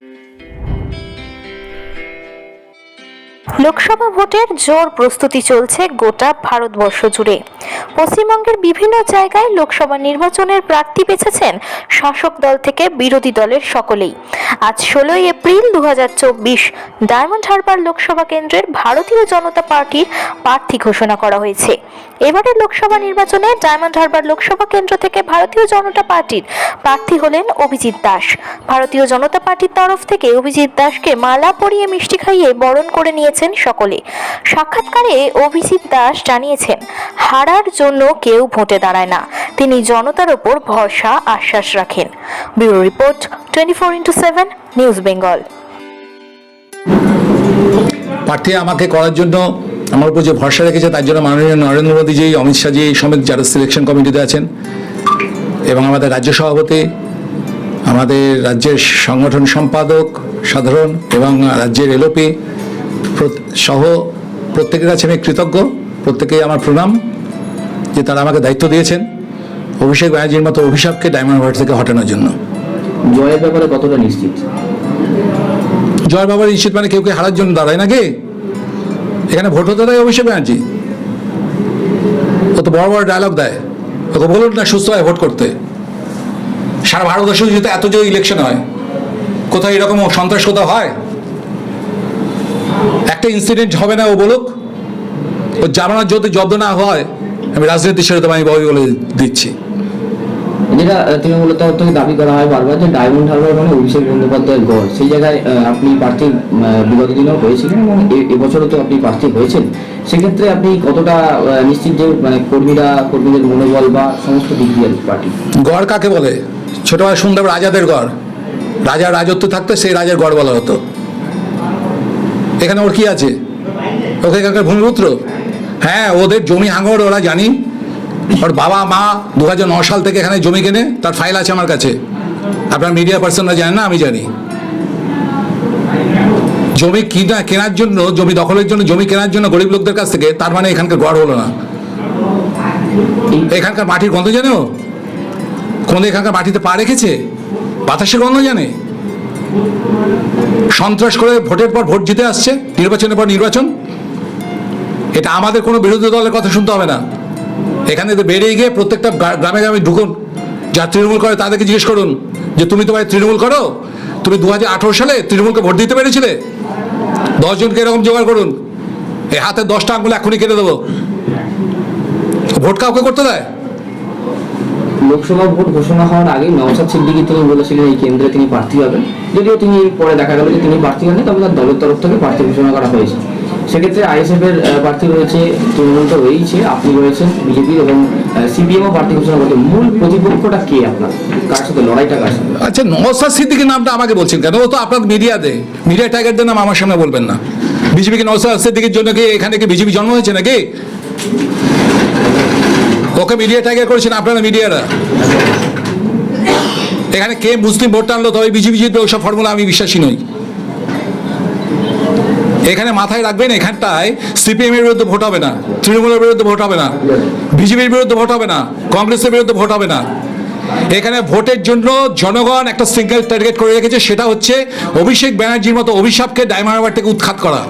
Thank you. Lok Sabha ভোটের জোর প্রস্তুতি চলছে গোটা ভারতবর্ষ জুড়ে। পশ্চিমবঙ্গের বিভিন্ন জায়গায় লোকসভা নির্বাচনের প্রার্থী বেছেছেন শাসক দল থেকে বিরোধী দলের সকলেই। আজ ষোলোই এপ্রিল দু ডায়মন্ড হারবার লোকসভা কেন্দ্রের ভারতীয় জনতা পার্টির প্রার্থী ঘোষণা করা হয়েছে। এবারের লোকসভা নির্বাচনে ডায়মন্ড হারবার লোকসভা কেন্দ্র থেকে ভারতীয় জনতা পার্টির প্রার্থী হলেন অভিজিৎ দাস। ভারতীয় জনতা পার্টির তরফ থেকে অভিজিৎ দাসকে মালা পরিয়ে মিষ্টি খাইয়ে বরণ করে নিয়েছেন সকলে। সাক্ষাৎকারে অভিজিৎ দাস জানিয়েছেন, হারার জন্য কেউ ভোটে দাঁড়ায় না। তিনি জনতার ওপর ভরসা, আশ্বাস রাখেন। Bureau report, twenty four into seven, news Bengal. প্রার্থী আমাকে করার জন্য আমার উপর যে ভরসা রেখেছে, তার জন্য মাননীয় নরেন্দ্র মোদীজি, অমিত শাহজি সমেত যারা সিলেকশন কমিটিতে আছেন এবং আমাদের রাজ্য সভাপতি, আমাদের রাজ্যের সংগঠন সম্পাদক সাধারণ এবং রাজ্যের এলওপি সহ প্রত্যেকের কাছে আমি কৃতজ্ঞ। প্রত্যেকেই আমার প্রণাম যে তারা আমাকে দায়িত্ব দিয়েছেন। অভিষেক ব্যানার্জির মতো অভিশাপকে ডায়মন্ড হারবার থেকে হটানোর জন্য। জয়ের ব্যাপারে কতটা নিশ্চিত? জয় বাবার নিশ্চিত মানে কেউ কে হারার জন্য দাঁড়ায় নাকি? এখানে ভোট হতে দেয় অভিষেক ব্যানার্জি। ও তো বড় বড় ডায়লগ দেয়। ওকে বলুন না সুস্থ হয় ভোট করতে। সারা ভারতবর্ষে যদি এত যে ইলেকশন হয় কোথায় এরকম সন্ত্রাস কোথাও হয়? একটা ইনসিডেন্ট হবে না ও বলুক। ও জামানার যদি জব্দ না হয় আমি রাজনীতি দেবো আমি বাবু বলে দিচ্ছি। যেটা আহ, তৃণমূলের তরফ থেকে দাবি করা হয় বারবার যে ডায়মন্ড হারবার মানে অভিষেক বন্দ্যোপাধ্যায়ের গড় সেই জায়গায় আপনি প্রার্থী বিগত দিনেও হয়েছিলেন এবং এবছরও তো আপনি প্রার্থী হয়েছেন। সেক্ষেত্রে আপনি কতটা নিশ্চিত যে মানে কর্মীরা কর্মীদের মনোবল বা সমস্ত দিক দিয়ে পার্টি গড় কাকে বলে? ছোটবেলায় শুনতাম রাজাদের গড় রাজার রাজত্ব থাকতো সেই রাজার গড় বলা হতো। এখানে ওর কি আছে? ওকে এখানকার ভূমিপুত্র? হ্যাঁ ওদের জমি হাঙর, ওরা জানি। ওর বাবা, মা দু সাল থেকে এখানে জমি কেনে, তার ফাইল আছে আমার কাছে। আপনার মিডিয়া পার্সনরা জানেন না, আমি জানি। জমি কিনা কেনার জন্য, জমি দখলের জন্য, জমি কেনার জন্য গরিব লোকদের কাছ থেকে তার মানে এখানকার গড় হলো না। এখানকার মাটির গন্ধ জানো? কোন এখানকার মাটিতে পা রেখেছে? বাতাসের গন্ধ জানে? সন্ত্রাস করে ভোটের পর ভোট জিতে আসছে, নির্বাচনের পর নির্বাচন। এটা আমাদের কোনো বিরোধী দলের কথা শুনতে হবে না। এখানে বেরিয়ে গিয়ে প্রত্যেকটা গ্রামে গ্রামে ঢুকুন, যারা তৃণমূল করে তাদেরকে জিজ্ঞেস করুন যে, তুমি তো ভাই তৃণমূল করো? তুমি দু হাজার আঠারো সালে তৃণমূলকে ভোট দিতে পেরেছিলে? দশজনকে এরকম জোগাড় করুন। এই হাতে দশটা আঙুল এখনই কেটে দেবো। ভোট কাউকে করতে দেয়? লোকসভা ভোট ঘোষণা হওয়ার আগে নওশাদ সিদ্দিকি তিনি বলেছিলেন এই কেন্দ্রে তিনি প্রার্থী হবেন। যদিও তিনি পরে দেখা গেল যে তিনি প্রার্থী হননি, তবে তার দলের তরফ থেকে প্রার্থী ঘোষণা করা হয়েছে। সেক্ষেত্রে আইএসএফ এর প্রার্থী রয়েছে তৃণমূল তো রয়েছে আপনি রয়েছেন বিজেপি এবং সিপিএমও প্রার্থী ঘোষণা করছে মূল প্রতিপক্ষটা কে আপনার? কার সাথে লড়াইটা কার সাথে? আচ্ছা নওসাদ সিদ্দিকির নামটা আমাকে বলছেন কেন? ও তো আপনার মিডিয়াতে। মিডিয়া টাইগারদের নাম আমার সামনে বলবেন না। বিজেপি বিজেপিকে নওসাদ সিদ্দিকির জন্য কি এখানে কি বিজেপি জন্ম হয়েছে নাকি? ওকে মিডিয়া টাইগার করেছেন আপনারা মিডিয়ারা এখানে কে মুসলিম ভোট টানলো তবে বিজেপি জিতবে, ওইসব ফর্মুলা আমি বিশ্বাসী নই। এখানে মাথায় রাখবেন, এখানটায় সিপিএম এর বিরুদ্ধে ভোট হবে না, তৃণমূলের বিরুদ্ধে ভোট হবে না, বিজেপির বিরুদ্ধে ভোট হবে না, কংগ্রেসের বিরুদ্ধে ভোট হবে না। এখানে ভোটের জন্য জনগণ একটা সিঙ্গেল টার্গেট করে রেখেছে, সেটা হচ্ছে অভিষেক ব্যানার্জির মতো অভিশাপকে ডায়মন্ড হারবার থেকে উৎখাত করা।